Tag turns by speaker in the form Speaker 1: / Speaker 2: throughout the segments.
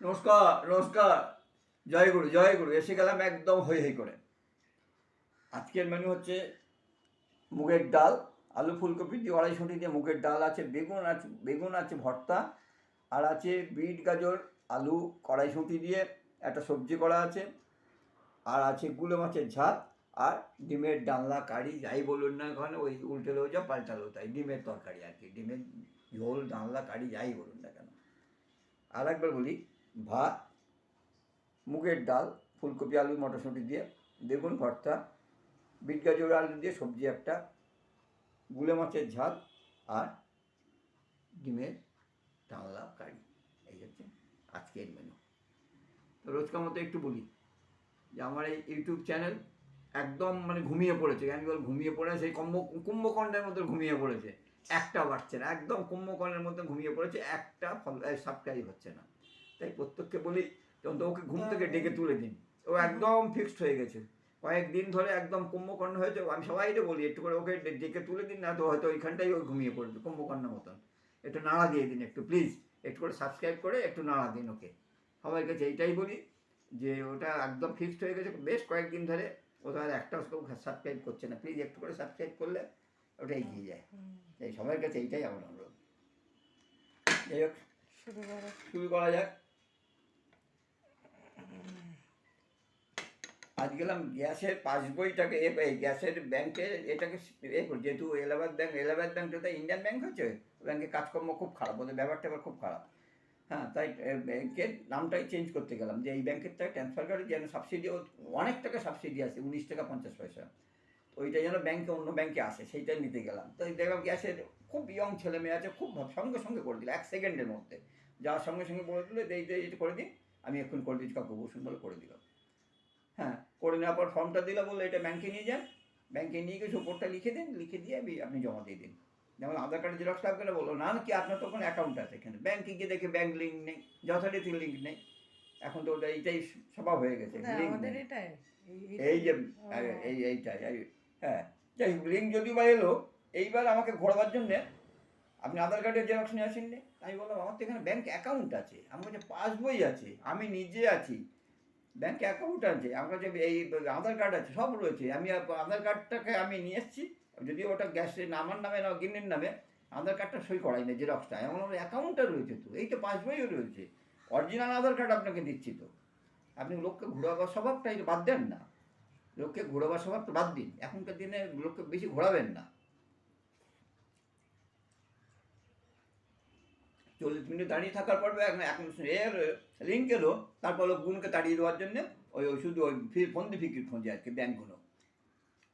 Speaker 1: নমস্কার নমস্কার। জয় গুরু জয় গুরু। এসে গেলাম একদম হই হই করে। আজকের মেনু হচ্ছে মুগের ডাল, আলু ফুলকপি দিয়ে আড়াইশোটি দিয়ে মুগের ডাল আছে, বেগুন আছে বেগুন আছে ভর্তা, আর আছে বিট, গাজর, আলু কড়াইশুঁটি দিয়ে একটা সবজি করা আছে, আর আছে গুলো মাছের ঝাল, আর ডিমের ডালনা কারি, যাই বলুন না ওখানে ওই উল্টেলেও যা পাল্টালেও তাই ডিমের তরকারি আর কি, ডিমের ঝোল, ডালনা কারি, যাই বলুন না কেন। আর একবার বলি ভাত, মুগের ডাল, ফুলকপি, আলু, মটরশুঁটি দিয়ে, বেগুন ভর্তা, বিট গাজর, আলু দিয়ে সবজি একটা, গুলে মাছের ঝাল আর ডিমের ডালনা কারি। এই হচ্ছে আজকের মেনু তো রোজকার মতো একটু বলি যে আমার এই ইউটিউব চ্যানেল একদম মানে ঘুমিয়ে পড়েছে। আমি বল ঘুমিয়ে পড়ে, সেই কুম্ভ কুম্ভকণ্ডের মতো ঘুমিয়ে পড়েছে। একটা বাড়ছে না, একদম কুম্ভকর্ণের মতো ঘুমিয়ে পড়েছে, একটা সাবস্ক্রাইব হচ্ছে না। তাই প্রত্যেককে বলি তখন তো ওকে ঘুম থেকে ডেকে তুলে দিন। ও একদম ফিক্সড হয়ে গেছে। কয়েকদিন ধরে একদম কুম্ভকর্ণ হয়েছে আমি সবাইকে বলি একটু করে ওকে ডেকে তুলে দিন না তো হয়তো ওইখানটাই ও ঘুমিয়ে পড়বে কুম্ভকর্ণ মতন। একটু নাড়া দিয়ে দিন একটু প্লিজ একটু করে সাবস্ক্রাইব করে একটু নাড়া দিন ওকে। সবার কাছে এইটাই বলি যে ওটা একদম ফিক্সড হয়ে গেছে। বেশ কয়েকদিন ধরে ও তো আর একটাও সাবস্ক্রাইব করছে না। প্লিজ একটু করে সাবস্ক্রাইব করলে ওটা এগিয়ে যায়। এই সবার কাছে এইটাই আমার অনুরোধ। যাই হোক
Speaker 2: শুরু করা
Speaker 1: যাক। আজ গেলাম গ্যাসের পাসবইটাকে এ এই গ্যাসের ব্যাংকে এটাকে এ করি, যেহেতু এলাহাবাদ ব্যাংক এলাহাবাদ ব্যাংকটা তো ইন্ডিয়ান ব্যাংক হচ্ছে ব্যাংকে কাজকর্ম খুব খারাপ ওদের ব্যাপারটা আবার খুব খারাপ। হ্যাঁ তাই ব্যাংকের নামটাই চেঞ্জ করতে গেলাম যে এই ব্যাংকের থেকে ট্রান্সফার করে যেন সাবসিডি অনেক টাকা সাবসিডি আছে উনিশ টাকা পঞ্চাশ পয়সা। তো ওইটা যেন ব্যাংকে অন্য ব্যাংকে আসে সেইটাই নিতে গেলাম। তো এই দেখলাম গ্যাসের খুব ইয়ং ছেলে মেয়ে আছে খুব সঙ্গে সঙ্গে করে দিল এক সেকেন্ডের মধ্যে। যাওয়ার সঙ্গে সঙ্গে বলে দিল এটা করে দিন আমি এখন করে দিচ্ছি কাকু বসুন বলে করে দিল। হ্যাঁ করে নেওয়ার পর ফর্মটা দিলে বলল এটা ব্যাংকে নিয়ে যান। ব্যাংকে নিয়ে গিয়ে ওপরটা লিখে দিন লিখে দিয়ে আপনি জমা দিয়ে দিন। যেমন আধার কার্ডের জেরক্স লাভ করে বলল না কি আপনার তো কোনো অ্যাকাউন্ট আছে এখানে। ব্যাংকে গিয়ে দেখে ব্যাংক লিঙ্ক নেই যথারীতি লিঙ্ক নেই। এখন তো ওটা এইটাই স্বভাব হয়ে গেছে এই যে। এই এইটাই হ্যাঁ। যাই লিঙ্ক যদিও বা এলো এইবার আমাকে ঘোরাবার জন্যে আপনি আধার কার্ডের জেরক্স নিয়ে আসেননি। আমি বললাম আমার তো এখানে ব্যাংক অ্যাকাউন্ট আছে। আমার কাছে পাসবই আছে আমি নিজে আছি। ব্যাংক অ্যাকাউন্ট আছে, আমার কাছে এই আধার কার্ড আছে, সব রয়েছে। আমি আধার কার্ডটাকে আমি নিয়ে এসেছি যদি ওটা গ্যাসের আমার নামে না, গিন্নির নামে, আধার কার্ডটা সই করাই না জেরক্সটা এমন আমার অ্যাকাউন্টটা রয়েছে তো, এই তো পাসবইও রয়েছে। অরিজিনাল আধার কার্ড আপনাকে দিচ্ছি তো। আপনি লোককে ঘোরাবার স্বভাবটা বাদ দেন না। লোককে ঘোরাবার স্বভাবটা বাদ দিন। এখনকার দিনে লোককে বেশি ঘোরাবেন না। চল্লিশ মিনিট দাঁড়িয়ে থাকার পর এখন এর লিঙ্ক এলো তারপর গুনকে তাড়িয়ে দেওয়ার জন্য ওই ওই শুধু ওই ফন্দি ফিকির খোঁজে আর কি ব্যাংকগুলো।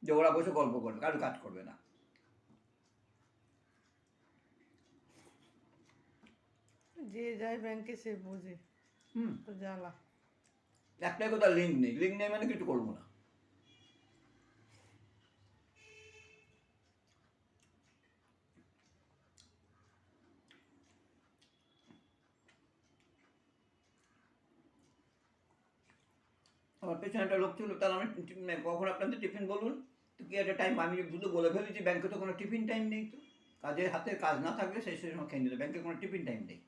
Speaker 1: যে ওরা বসে গল্প করবে কারও কাজ করবে না।
Speaker 2: যে যায় ব্যাংকে সে বোঝে।
Speaker 1: হুম।
Speaker 2: তো জ্বালা।
Speaker 1: একটাই কথা লিঙ্ক নেই। লিঙ্ক নেই মানে কিছু করব না। আমার পেছনে একটা লোক ছিল তাহলে আমি মানে কখন আপনাদের টিফিন বলুন? তো কি একটা টাইম আমি শুধু বলে ফেলেছি ব্যাংকে তো কোনো টিফিন টাইম নেই তো। কাজের হাতে কাজ না থাকলে সেই সেই সময় খেয়ে নিতে ব্যাংকে কোনো টিফিন টাইম নেই।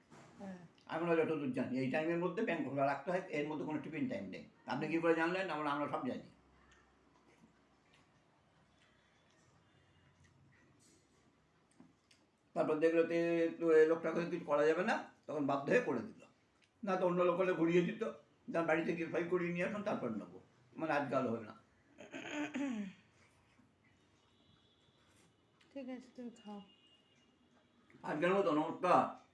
Speaker 2: হ্যাঁ।
Speaker 1: আমরা যতদূর জানি এই টাইমের মধ্যে ব্যাংক খোলা রাখতে হয় এর মধ্যে কোনো টিফিন টাইম নেই। আপনি কী করে জানলেন? আমরা আমরা সব জানি। তারপর দেখল তো এই লোকটাকে কিছু করা যাবে না তখন বাধ্য হয়ে করে দিল। না তো অন্য লোক হলে ঘুরিয়ে দিত। তার বাড়িতে গিয়ে ফাই করিয়ে নিয়ে আসুন তারপর নেব। মানে আজকাল হবে না।
Speaker 2: ঠিক আছে তুমি খাও।
Speaker 1: আজকের মতো নমস্কার।